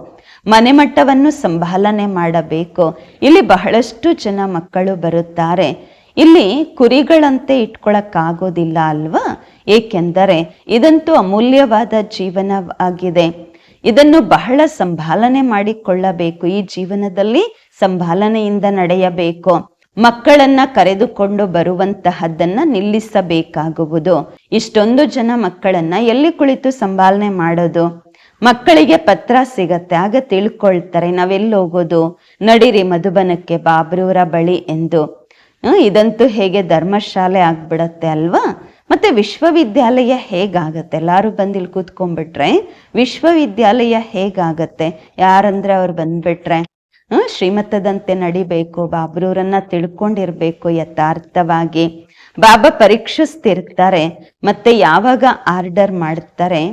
ಮನೆ ಮಟ್ಟವನ್ನು ಸಂಭಾಲನೆ ಮಾಡಬೇಕು. ಇಲ್ಲಿ ಬಹಳಷ್ಟು ಜನ ಮಕ್ಕಳು ಬರುತ್ತಾರೆ. ಇಲ್ಲಿ ಕುರಿಗಳಂತೆ ಇಟ್ಕೊಳಕ್ಕಾಗೋದಿಲ್ಲ ಅಲ್ವಾ? ಏಕೆಂದರೆ ಇದಂತೂ ಅಮೂಲ್ಯವಾದ ಜೀವನವಾಗಿದೆ. ಇದನ್ನು ಬಹಳ ಸಂಭಾಲನೆ ಮಾಡಿಕೊಳ್ಳಬೇಕು, ಈ ಜೀವನದಲ್ಲಿ ಸಂಭಾಲನೆಯಿಂದ ನಡೆಯಬೇಕು. ಮಕ್ಕಳನ್ನ ಕರೆದುಕೊಂಡು ಬರುವಂತಹದ್ದನ್ನ ನಿಲ್ಲಿಸಬೇಕಾಗುವುದು. ಇಷ್ಟೊಂದು ಜನ ಮಕ್ಕಳನ್ನ ಎಲ್ಲಿ ಕುಳಿತು ಸಂಭಾಲನೆ ಮಾಡೋದು? ಮಕ್ಕಳಿಗೆ ಪತ್ರ ಸಿಗತ್ತೆ, ಆಗ ತಿಳ್ಕೊಳ್ತಾರೆ, ನಾವೆಲ್ಲಿ ಹೋಗೋದು? ನಡೀರಿ ಮಧುಬನಕ್ಕೆ ಬಾಬ್ರೂರ ಬಳಿ ಎಂದು. ಇದಂತೂ ಹೇಗೆ ಧರ್ಮಶಾಲೆ ಆಗ್ಬಿಡತ್ತೆ ಅಲ್ವಾ? ಮತ್ತೆ ವಿಶ್ವವಿದ್ಯಾಲಯ ಹೇಗಾಗತ್ತೆ? ಎಲ್ಲಾರು ಬಂದಿಲ್ ಕೂತ್ಕೊಂಡ್ಬಿಟ್ರೆ ವಿಶ್ವವಿದ್ಯಾಲಯ ಹೇಗಾಗತ್ತೆ? ಯಾರಂದ್ರೆ ಅವ್ರು ಬಂದ್ಬಿಟ್ರೆ? ಶ್ರೀಮತದಂತೆ ನಡಿಬೇಕು, ಬಾಬ್ರೂರನ್ನ ತಿಳ್ಕೊಂಡಿರ್ಬೇಕು ಯಥಾರ್ಥವಾಗಿ. ಬಾಬಾ ಪರೀಕ್ಷಿಸ್ತಿರ್ತಾರೆ, ಮತ್ತೆ ಯಾವಾಗ ಆರ್ಡರ್ ಮಾಡ್ತಾರೆ?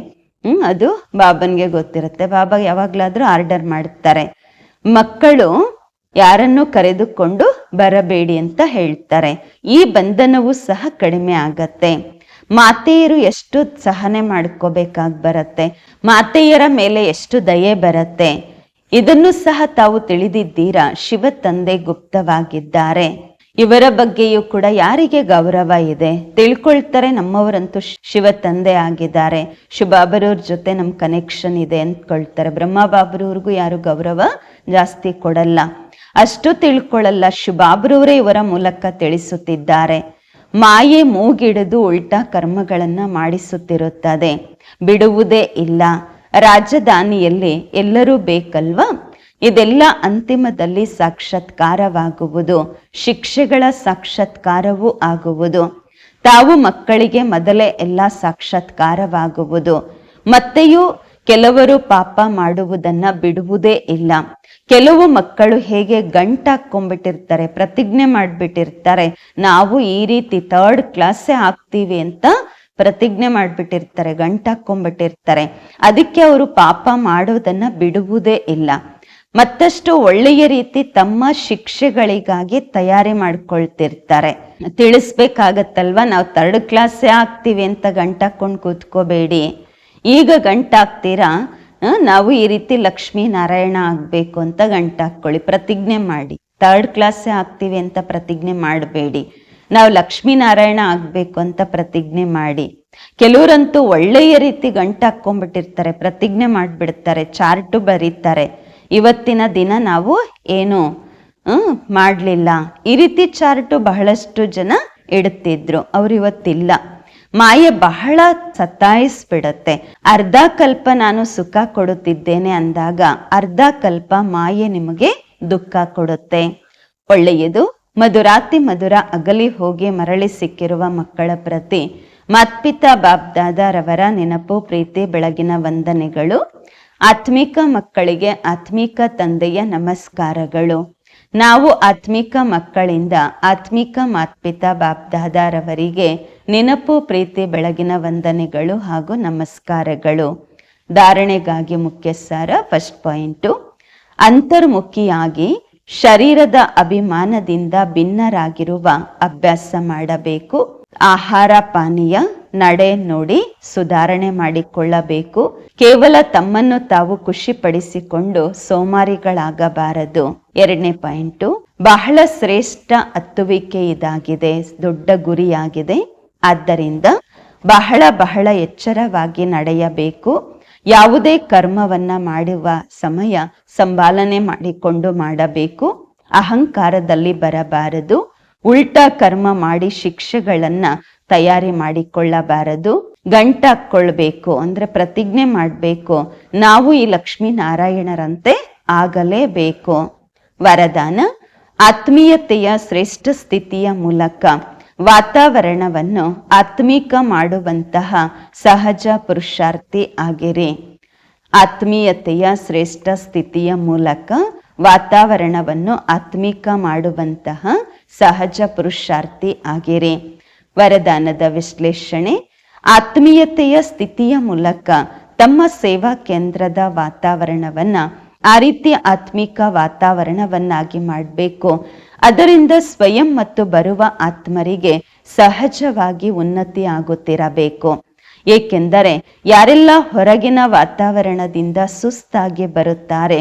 ಹ್ಮ್, ಅದು ಬಾಬನ್ಗೆ ಗೊತ್ತಿರುತ್ತೆ. ಬಾಬಾ ಯಾವಾಗ್ಲಾದ್ರೂ ಆರ್ಡರ್ ಮಾಡ್ತಾರೆ. ಮಕ್ಕಳು ಯಾರನ್ನು ಕರೆದುಕೊಂಡು ಬರಬೇಡಿ ಅಂತ ಹೇಳ್ತಾರೆ. ಈ ಬಂಧನವು ಸಹ ಕಡಿಮೆ ಆಗತ್ತೆ. ಮಾತೆಯರು ಎಷ್ಟು ಸಹನೆ ಮಾಡ್ಕೋಬೇಕಾಗಿ ಬರತ್ತೆ? ಮಾತೆಯರ ಮೇಲೆ ಎಷ್ಟು ದಯೆ ಬರತ್ತೆ? ಇದನ್ನು ಸಹ ತಾವು ತಿಳಿದಿದ್ದೀರಾ? ಶಿವ ತಂದೆ ಗುಪ್ತವಾಗಿದ್ದಾರೆ. ಇವರ ಬಗ್ಗೆಯೂ ಕೂಡ ಯಾರಿಗೆ ಗೌರವ ಇದೆ? ತಿಳ್ಕೊಳ್ತಾರೆ, ನಮ್ಮವರಂತೂ ಶಿವ ತಂದೆ ಆಗಿದ್ದಾರೆ. ಶಿವಬಾಬರವ್ರ ಜೊತೆ ನಮ್ ಕನೆಕ್ಷನ್ ಇದೆ ಅಂದ್ಕೊಳ್ತಾರೆ. ಬ್ರಹ್ಮ ಬಾಬರವ್ರಿಗೂ ಯಾರು ಗೌರವ ಜಾಸ್ತಿ ಕೊಡಲ್ಲ. ಅಷ್ಟು ತಿಳ್ಕೊಳ್ಳಲ್ಲ ಶಿವಬಾಬರವರೇ ಇವರ ಮೂಲಕ ತಿಳಿಸುತ್ತಿದ್ದಾರೆ. ಮಾಯೆ ಮೂಗಿಡಿದು ಉಲ್ಟಾ ಕರ್ಮಗಳನ್ನ ಮಾಡಿಸುತ್ತಿರುತ್ತದೆ. ಬಿಡುವುದೇ ಇಲ್ಲ. ರಾಜಧಾನಿಯಲ್ಲಿ ಎಲ್ಲರೂ ಬೇಕಲ್ವಾ? ಇದೆಲ್ಲ ಅಂತಿಮದಲ್ಲಿ ಸಾಕ್ಷಾತ್ಕಾರವಾಗುವುದು, ಶಿಕ್ಷೆಗಳ ಸಾಕ್ಷಾತ್ಕಾರವೂ ಆಗುವುದು. ತಾವು ಮಕ್ಕಳಿಗೆ ಮೊದಲೇ ಎಲ್ಲ ಸಾಕ್ಷಾತ್ಕಾರವಾಗುವುದು. ಮತ್ತೆಯೂ ಕೆಲವರು ಪಾಪ ಮಾಡುವುದನ್ನ ಬಿಡುವುದೇ ಇಲ್ಲ. ಕೆಲವು ಮಕ್ಕಳು ಹೇಗೆ ಗಂಟಾಕೊಂಡ್ಬಿಟ್ಟಿರ್ತಾರೆ ಪ್ರತಿಜ್ಞೆ ಮಾಡ್ಬಿಟ್ಟಿರ್ತಾರೆ, ನಾವು ಈ ರೀತಿ ಥರ್ಡ್ ಕ್ಲಾಸೇ ಆಗ್ತೀವಿ ಅಂತ ಪ್ರತಿಜ್ಞೆ ಮಾಡ್ಬಿಟ್ಟಿರ್ತಾರೆ ಗಂಟಾಕೊಂಡ್ಬಿಟ್ಟಿರ್ತಾರೆ ಅದಕ್ಕೆ ಅವರು ಪಾಪ ಮಾಡೋದನ್ನ ಬಿಡುವುದೇ ಇಲ್ಲ. ಮತ್ತಷ್ಟು ಒಳ್ಳೆಯ ರೀತಿ ತಮ್ಮ ಶಿಕ್ಷೆಗಳಿಗಾಗಿ ತಯಾರಿ ಮಾಡ್ಕೊಳ್ತಿರ್ತಾರೆ. ತಿಳಿಸ್ಬೇಕಾಗತ್ತಲ್ವಾ, ನಾವು ಥರ್ಡ್ ಕ್ಲಾಸೇ ಆಗ್ತೀವಿ ಅಂತ ಗಂಟಾಕೊಂಡು ಕೂತ್ಕೋಬೇಡಿ. ಈಗ ಗಂಟಾಕ್ತೀರಾ? ನಾವು ಈ ರೀತಿ ಲಕ್ಷ್ಮೀ ನಾರಾಯಣ ಆಗ್ಬೇಕು ಅಂತ ಗಂಟಾಕ್ಕೊಳ್ಳಿ, ಪ್ರತಿಜ್ಞೆ ಮಾಡಿ. ತರ್ಡ್ ಕ್ಲಾಸೇ ಆಗ್ತೀವಿ ಅಂತ ಪ್ರತಿಜ್ಞೆ ಮಾಡಬೇಡಿ. ನಾವು ಲಕ್ಷ್ಮೀನಾರಾಯಣ ಆಗ್ಬೇಕು ಅಂತ ಪ್ರತಿಜ್ಞೆ ಮಾಡಿ. ಕೆಲವರಂತೂ ಒಳ್ಳೆಯ ರೀತಿ ಗಂಟು ಹಾಕೊಂಡ್ಬಿಟ್ಟಿರ್ತಾರೆ ಪ್ರತಿಜ್ಞೆ ಮಾಡಿಬಿಡ್ತಾರೆ, ಚಾರ್ಟು ಬರೀತಾರೆ. ಇವತ್ತಿನ ದಿನ ನಾವು ಏನು ಮಾಡ್ಲಿಲ್ಲ. ಈ ರೀತಿ ಚಾರ್ಟು ಬಹಳಷ್ಟು ಜನ ಇಡುತ್ತಿದ್ರು ಅವ್ರು ಇವತ್ತಿಲ್ಲ. ಮಾಯೆ ಬಹಳ ಸತಾಯಿಸ್ಬಿಡತ್ತೆ. ಅರ್ಧ ಕಲ್ಪ ನಾನು ಸುಖ ಕೊಡುತ್ತಿದ್ದೇನೆ ಅಂದಾಗ ಅರ್ಧ ಕಲ್ಪ ಮಾಯೆ ನಿಮಗೆ ದುಃಖ ಕೊಡುತ್ತೆ. ಒಳ್ಳೆಯದು ಮಧುರಾತಿ ಮಧುರ ಅಗಲಿ ಹೋಗಿ ಮರಳಿ ಸಿಕ್ಕಿರುವ ಮಕ್ಕಳ ಪ್ರತಿ ಮತ್ಪಿತ ಬಾಬ್ದಾದರವರ ನೆನಪು, ಪ್ರೀತಿ, ಬೆಳಗಿನ ವಂದನೆಗಳು, ಆತ್ಮಿಕ ಮಕ್ಕಳಿಗೆ ಆತ್ಮಿಕ ತಂದೆಯ ನಮಸ್ಕಾರಗಳು. ನಾವು ಆತ್ಮಿಕ ಮಕ್ಕಳಿಂದ ಆತ್ಮಿಕ ಮಾತ್ಪಿತಾ ಬಾಬ್ದಾದಾರವರಿಗೆ ನೆನಪು, ಪ್ರೀತಿ, ಬೆಳಗಿನ ವಂದನೆಗಳು ಹಾಗೂ ನಮಸ್ಕಾರಗಳು. ಧಾರಣೆಗಾಗಿ ಮುಖ್ಯ ಫಸ್ಟ್ ಪಾಯಿಂಟು. ಅಂತರ್ಮುಖಿಯಾಗಿ ಶರೀರದ ಅಭಿಮಾನದಿಂದ ಭಿನ್ನರಾಗಿರುವ ಅಭ್ಯಾಸ ಮಾಡಬೇಕು. ಆಹಾರ ಪಾನೀಯ, ನಡೆ ನೋಡಿ, ಸುಧಾರಣೆ ಮಾಡಿಕೊಳ್ಳಬೇಕು. ಕೇವಲ ತಮ್ಮನ್ನು ತಾವು ಖುಷಿಪಡಿಸಿಕೊಂಡು ಸೋಮಾರಿಗಳಾಗಬಾರದು. ಎರಡನೇ ಪಾಯಿಂಟು, ಬಹಳ ಶ್ರೇಷ್ಠ ಹತ್ತುವಿಕೆ ಇದಾಗಿದೆ, ದೊಡ್ಡ ಗುರಿಯಾಗಿದೆ. ಆದ್ದರಿಂದ ಬಹಳ ಬಹಳ ಎಚ್ಚರವಾಗಿ ನಡೆಯಬೇಕು. ಯಾವುದೇ ಕರ್ಮವನ್ನ ಮಾಡುವ ಸಮಯ ಸಂಭಾಲನೆ ಮಾಡಿಕೊಂಡು ಮಾಡಬೇಕು. ಅಹಂಕಾರದಲ್ಲಿ ಬರಬಾರದು. ಉಲ್ಟಾ ಕರ್ಮ ಮಾಡಿ ಶಿಕ್ಷೆಗಳನ್ನ ತಯಾರಿ ಮಾಡಿಕೊಳ್ಳಬಾರದು. ಗಂಟಾಕ್ಕೊಳ್ಬೇಕು ಅಂದ್ರೆ ಪ್ರತಿಜ್ಞೆ ಮಾಡಬೇಕು. ನಾವು ಈ ಲಕ್ಷ್ಮೀನಾರಾಯಣರಂತೆ ಆಗಲೇಬೇಕು. ವರದಾನ, ಆತ್ಮೀಯತೆಯ ಶ್ರೇಷ್ಠ ಸ್ಥಿತಿಯ ಮೂಲಕ ವಾತಾವರಣವನ್ನು ಆತ್ಮೀಕ ಮಾಡುವಂತಹ ಸಹಜ ಪುರುಷಾರ್ಥಿ ಆಗಿರಿ. ಆತ್ಮೀಯತೆಯ ಶ್ರೇಷ್ಠ ಸ್ಥಿತಿಯ ಮೂಲಕ ವಾತಾವರಣವನ್ನು ಆತ್ಮೀಕ ಮಾಡುವಂತಹ ಸಹಜ ಪುರುಷಾರ್ಥಿ ಆಗಿರಿ. ವರದಾನದ ವಿಶ್ಲೇಷಣೆ, ಆತ್ಮೀಯತೆಯ ಸ್ಥಿತಿಯ ಮೂಲಕ ತಮ್ಮ ಸೇವಾ ಕೇಂದ್ರದ ವಾತಾವರಣವನ್ನ ಆ ರೀತಿ ಆತ್ಮಿಕ ವಾತಾವರಣವನ್ನಾಗಿ ಮಾಡಬೇಕು. ಅದರಿಂದ ಸ್ವಯಂ ಮತ್ತು ಬರುವ ಆತ್ಮರಿಗೆ ಸಹಜವಾಗಿ ಉನ್ನತಿ ಆಗುತ್ತಿರಬೇಕು. ಏಕೆಂದರೆ ಯಾರೆಲ್ಲ ಹೊರಗಿನ ವಾತಾವರಣದಿಂದ ಸುಸ್ತಾಗಿ ಬರುತ್ತಾರೆ,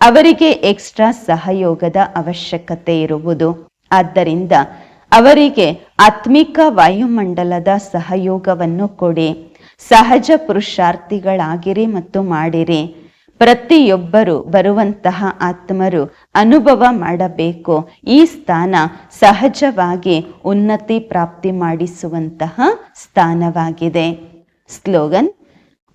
ಅವರಿಗೆ ಎಕ್ಸ್ಟ್ರಾ ಸಹಯೋಗದ ಅವಶ್ಯಕತೆ ಇರುವುದು. ಆದ್ದರಿಂದ ಅವರಿಗೆ ಆತ್ಮಿಕ ವಾಯುಮಂಡಲದ ಸಹಯೋಗವನ್ನು ಕೊಡಿ. ಸಹಜ ಪುರುಷಾರ್ಥಿಗಳಾಗಿರಿ ಮತ್ತು ಮಾಡಿರಿ. ಪ್ರತಿಯೊಬ್ಬರು ಬರುವಂತಹ ಆತ್ಮರು ಅನುಭವ ಮಾಡಬೇಕು. ಈ ಸ್ಥಾನ ಸಹಜವಾಗಿ ಉನ್ನತಿ ಪ್ರಾಪ್ತಿ ಮಾಡಿಸುವಂತಹ ಸ್ಥಾನವಾಗಿದೆ. ಸ್ಲೋಗನ್,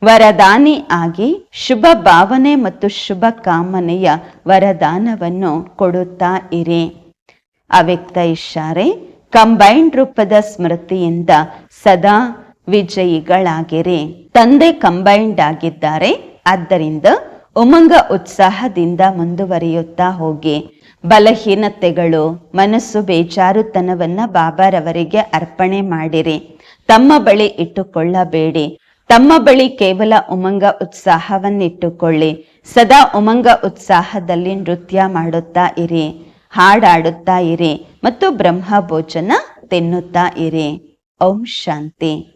ವರದಾನಿ ಆಗಿ ಶುಭ ಭಾವನೆ ಮತ್ತು ಶುಭ ಕಾಮನೆಯ ವರದಾನವನ್ನು ಕೊಡುತ್ತಾ ಇರಿ. ಅವ್ಯಕ್ತ ಇಶಾರೆ ಕಂಬೈಂಡ್ ರೂಪದ ಸ್ಮೃತಿಯಿಂದ ಸದಾ ವಿಜಯಿಗಳಾಗಿರಿ. ತಂದೆ ಕಂಬೈಂಡ್ ಆಗಿದ್ದಾರೆ. ಆದ್ದರಿಂದ ಉಮಂಗ ಉತ್ಸಾಹದಿಂದ ಮುಂದುವರಿಯುತ್ತಾ ಹೋಗಿ. ಬಲಹೀನತೆಗಳು, ಮನಸ್ಸು ಬೇಜಾರುತನವನ್ನ ಬಾಬಾರವರಿಗೆ ಅರ್ಪಣೆ ಮಾಡಿರಿ. ತಮ್ಮ ಬಳಿ ಇಟ್ಟುಕೊಳ್ಳಬೇಡಿ. ತಮ್ಮ ಬಳಿ ಕೇವಲ ಉಮಂಗ ಉತ್ಸಾಹವನ್ನಿಟ್ಟುಕೊಳ್ಳಿ. ಸದಾ ಉಮಂಗ ಉತ್ಸಾಹದಲ್ಲಿ ನೃತ್ಯ ಮಾಡುತ್ತಾ ಇರಿ. ಹಾಡಾಡುತ್ತಾ ಇರಿ ಮತ್ತು ಬ್ರಹ್ಮ ಭೋಜನ ತಿನ್ನುತ್ತಾ ಇರಿ. ಓಂ ಶಾಂತಿ.